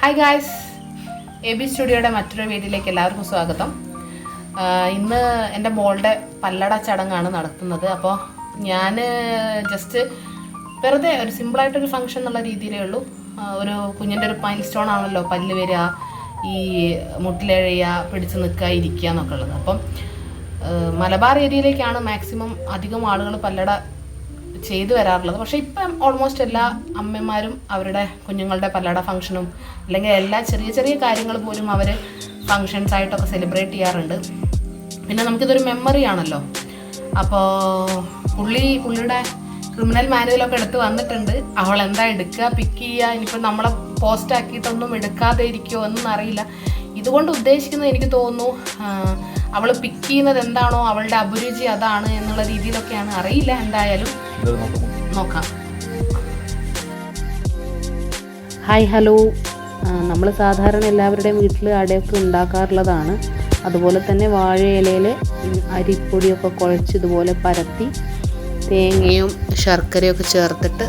Hi guys A B സ്റ്റുഡിയോയുടെ മറ്റൊരു വീട്ടിലേക്ക് എല്ലാവർക്കും സ്വാഗതം. ഇന്ന് എന്റെ മോളുടെ പല്ലട ചടങ്ങാണ് നടത്തുന്നത്. അപ്പോൾ ഞാൻ ജസ്റ്റ് വെറുതെ ഒരു സിമ്പിളായിട്ടൊരു ഫംഗ്ഷൻ എന്നുള്ള രീതിയിലേ ഉള്ളൂ. ഒരു കുഞ്ഞിന്റെ ഒരു മൈൽ സ്റ്റോൺ ആണല്ലോ പല്ല് വരിക ഈ മുട്ടിലെഴയുക പിടിച്ച് നിൽക്കുക ഇരിക്കുക എന്നൊക്കെ ഉള്ളത്. അപ്പം മലബാർ ഏരിയയിലേക്കാണ് മാക്സിമം അധികം ആളുകൾ പല്ലട ചെയ്തു വരാറുള്ളത്. പക്ഷേ ഇപ്പം ഓൾമോസ്റ്റ് എല്ലാ അമ്മമാരും അവരുടെ കുഞ്ഞുങ്ങളുടെ പല്ലട ഫംഗ്ഷനും അല്ലെങ്കിൽ എല്ലാ ചെറിയ ചെറിയ കാര്യങ്ങൾ പോലും അവർ ഫങ്ഷൻസ് ആയിട്ടൊക്കെ സെലിബ്രേറ്റ് ചെയ്യാറുണ്ട്. പിന്നെ നമുക്കിതൊരു മെമ്മറി ആണല്ലോ. അപ്പോൾ പുള്ളി പുള്ളിയുടെ ക്രിമിനൽ മാനുവലൊക്കെ എടുത്ത് വന്നിട്ടുണ്ട്. അവൾ എന്താ എടുക്കുക പിക്ക് ചെയ്യുക ഇനിയിപ്പോൾ നമ്മളെ പോസ്റ്റ് ആക്കിയിട്ടൊന്നും എടുക്കാതെ ഇരിക്കുമോ എന്നൊന്നും അറിയില്ല ഇതുകൊണ്ട് ഉദ്ദേശിക്കുന്നത് എനിക്ക് തോന്നുന്നു അവൾ പിക്ക് ചെയ്യുന്നത് എന്താണോ അവളുടെ അഭിരുചി അതാണ് എന്നുള്ള രീതിയിലൊക്കെയാണ്. അറിയില്ല എന്തായാലും. നോക്കാം. Hi hello. നമ്മൾ സാധാരണ എല്ലാവരുടെയും വീട്ടിൽ അടയൊക്കെ ഉണ്ടാക്കാറുള്ളതാണ്. അതുപോലെ തന്നെ വാഴയിലയിൽ അരിപ്പൊടിയൊക്കെ കുഴച്ച് ഇതുപോലെ പരത്തി തേങ്ങയും ശർക്കരയൊക്കെ ചേർത്തിട്ട്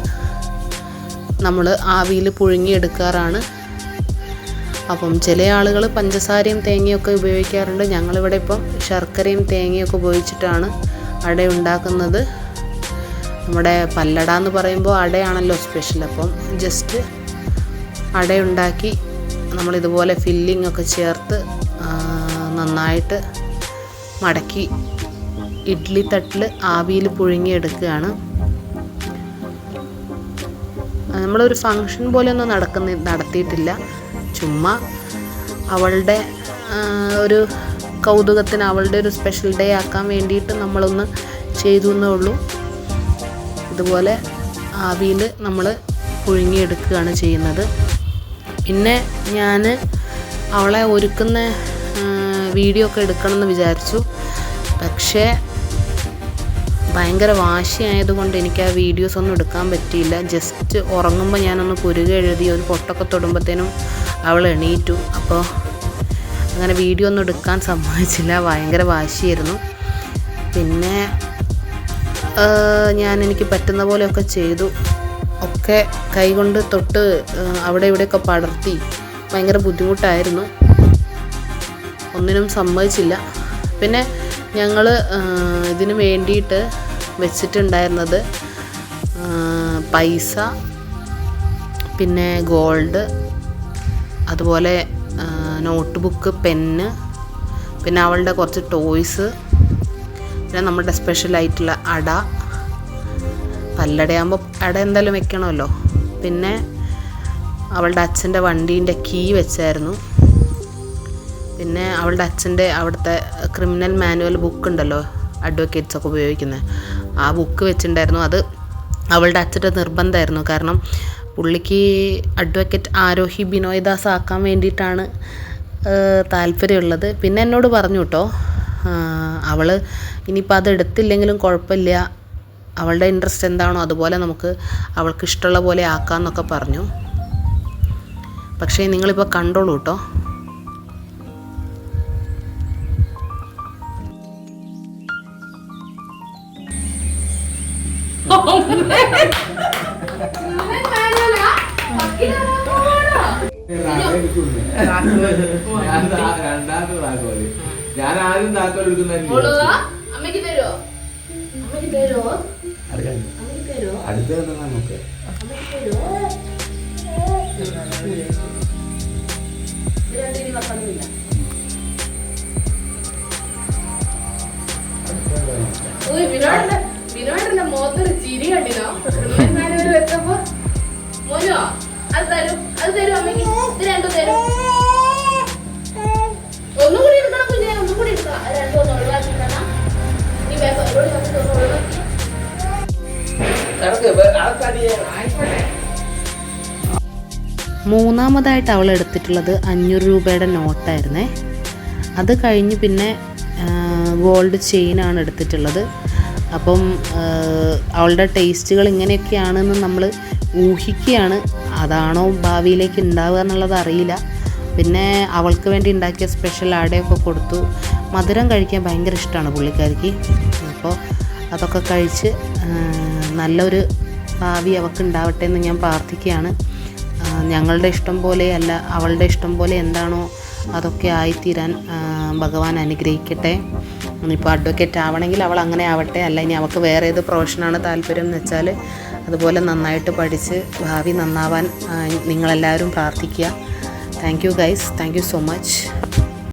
നമ്മൾ ആവിയിൽ പുഴുങ്ങിയെടുക്കാറാണ്. അപ്പം ചില ആളുകൾ പഞ്ചസാരയും തേങ്ങയൊക്കെ ഉപയോഗിക്കാറുണ്ട്. ഞങ്ങളിവിടെ ഇപ്പം ശർക്കരയും തേങ്ങയൊക്കെ ഉപയോഗിച്ചിട്ടാണ് അട ഉണ്ടാക്കുന്നത്. നമ്മുടെ പല്ലട എന്ന് പറയുമ്പോൾ അടയാണല്ലോ സ്പെഷ്യൽ അപ്പം ജസ്റ്റ് അടയുണ്ടാക്കി നമ്മളിതുപോലെ ഫില്ലിംഗ് ഒക്കെ ചേർത്ത് നന്നായിട്ട് മടക്കി ഇഡ്ലി തട്ടിൽ ആവിയിൽ പുഴുങ്ങിയെടുക്കുകയാണ്. നമ്മളൊരു ഫങ്ഷൻ പോലെയൊന്നും നടക്കുന്ന നടത്തിയിട്ടില്ല. ചുമ്മാ അവളുടെ ഒരു കൗതുകത്തിന് അവളുടെ ഒരു സ്പെഷ്യൽ ഡേ ആക്കാൻ വേണ്ടിയിട്ട് നമ്മളൊന്ന് ചെയ്തു എന്നേ ഉള്ളൂ. ഇതുപോലെ ആവിയിൽ നമ്മൾ പുഴുങ്ങിയെടുക്കുകയാണ് ചെയ്യുന്നത്. പിന്നെ ഞാൻ അവളെ ഒരുക്കുന്ന വീഡിയോ ഒക്കെ എടുക്കണമെന്ന് വിചാരിച്ചു. പക്ഷേ ഭയങ്കര വാശിയായതുകൊണ്ട് എനിക്ക് ആ വീഡിയോസ് ഒന്നും എടുക്കാൻ പറ്റിയില്ല. ജസ്റ്റ് ഉറങ്ങുമ്പോൾ ഞാനൊന്ന് കുരുക എഴുതി ഒരു പൊട്ടൊക്കെ തൊടുമ്പോഴത്തേനും അവൾ എണീറ്റു. അപ്പോൾ അങ്ങനെ വീഡിയോ ഒന്നും എടുക്കാൻ സമ്മതിച്ചില്ല. ഭയങ്കര വാശിയായിരുന്നു. പിന്നെ ഞാൻ എനിക്ക് പറ്റുന്ന പോലെയൊക്കെ ചെയ്തു. ഒക്കെ കൈകൊണ്ട് തൊട്ട് അവിടെ ഇവിടെയൊക്കെ പടർത്തി. ഭയങ്കര ബുദ്ധിമുട്ടായിരുന്നു. ഒന്നിനും സമ്മതിച്ചില്ല. പിന്നെ ഞങ്ങൾ ഇതിനു വേണ്ടിയിട്ട് വെച്ചിട്ടുണ്ടായിരുന്നത് പൈസ പിന്നെ ഗോൾഡ് അതുപോലെ നോട്ട് ബുക്ക് പെന്ന് പിന്നെ അവളുടെ കുറച്ച് ടോയ്സ് പിന്നെ നമ്മുടെ സ്പെഷ്യലായിട്ടുള്ള അട. പല്ലടയാകുമ്പോൾ അട എന്തായാലും വെക്കണമല്ലോ. പിന്നെ അവളുടെ അച്ഛന്റെ വണ്ടീന്റെ കീ വെച്ചായിരുന്നു. പിന്നെ അവളുടെ അച്ഛന്റെ അവിടുത്തെ ക്രിമിനൽ മാനുവൽ ബുക്ക് ഉണ്ടല്ലോ അഡ്വക്കേറ്റ്സ് ഒക്കെ ഉപയോഗിക്കുന്നത്. ആ ബുക്ക് വെച്ചിട്ടുണ്ടായിരുന്നു. അത് അവളുടെ അച്ഛന്റെ നിർബന്ധമായിരുന്നു. കാരണം പുള്ളിക്ക് അഡ്വക്കേറ്റ് ആരോഹി ബിനോയ് ദാസ് ആക്കാൻ വേണ്ടിയിട്ടാണ് താല്പര്യമുള്ളത്. പിന്നെ എന്നോട് പറഞ്ഞു കേട്ടോ അവൾ ഇനിയിപ്പോൾ അത് എടുത്തില്ലെങ്കിലും കുഴപ്പമില്ല. അവളുടെ ഇൻട്രസ്റ്റ് എന്താണോ അതുപോലെ നമുക്ക് അവൾക്ക് ഇഷ്ടമുള്ള പോലെ ആക്കാമെന്നൊക്കെ പറഞ്ഞു. പക്ഷേ നിങ്ങളിപ്പോൾ കണ്ടോളൂ കേട്ടോ ഞാൻ താ- രണ്ടാമത്തെ താക്കോൽ ഞാൻ ആരും താക്കോൽ അടുത്ത നമുക്ക്. വിനോടിന്റെ മുഖത്തൊരു ചിരി കണ്ടിനോ? വെച്ചപ്പോ. മോനോ അത് തരും അത് തരും അമ്മയ്ക്ക്. ഇത് രണ്ടും തരും. മൂന്നാമതായിട്ട് അവൾ എടുത്തിട്ടുള്ളത് അഞ്ഞൂറ് രൂപയുടെ നോട്ടായിരുന്നേ. അത് കഴിഞ്ഞ് പിന്നെ ഗോൾഡ് ചെയിനാണ് എടുത്തിട്ടുള്ളത്. അപ്പം അവളുടെ ടേസ്റ്റുകൾ ഇങ്ങനെയൊക്കെയാണെന്ന് നമ്മൾ ഊഹിക്കുകയാണ്. അതാണോ ഭാവിയിലേക്ക് ഉണ്ടാവുക എന്നുള്ളത് അറിയില്ല. പിന്നെ അവൾക്ക് വേണ്ടി ഉണ്ടാക്കിയ സ്പെഷ്യൽ ആടയൊക്കെ കൊടുത്തു. മധുരം കഴിക്കാൻ ഭയങ്കര ഇഷ്ടമാണ് പുള്ളിക്കാരിക്ക്. അപ്പോൾ അതൊക്കെ കഴിച്ച് നല്ലൊരു ഭാവി അവൾക്ക് ഉണ്ടാവട്ടെ എന്ന് ഞാൻ പ്രാർത്ഥിക്കുകയാണ്. ഞങ്ങളുടെ ഇഷ്ടം പോലെ അല്ല അവളുടെ ഇഷ്ടം പോലെ എന്താണോ അതൊക്കെ ആയിത്തീരാൻ ഭഗവാൻ അനുഗ്രഹിക്കട്ടെ. ഇനിയിപ്പോൾ അഡ്വക്കേറ്റ് ആവണമെങ്കിൽ അവൾ അങ്ങനെ ആവട്ടെ. അല്ല ഇനി അവൾക്ക് വേറെ ഏത് പ്രൊഫഷനാണ് താല്പര്യം എന്ന് വെച്ചാൽ അതുപോലെ നന്നായിട്ട് പഠിച്ച് ഭാവി നന്നാവാൻ നിങ്ങളെല്ലാവരും പ്രാർത്ഥിക്കുക. Thank you guys thank you so much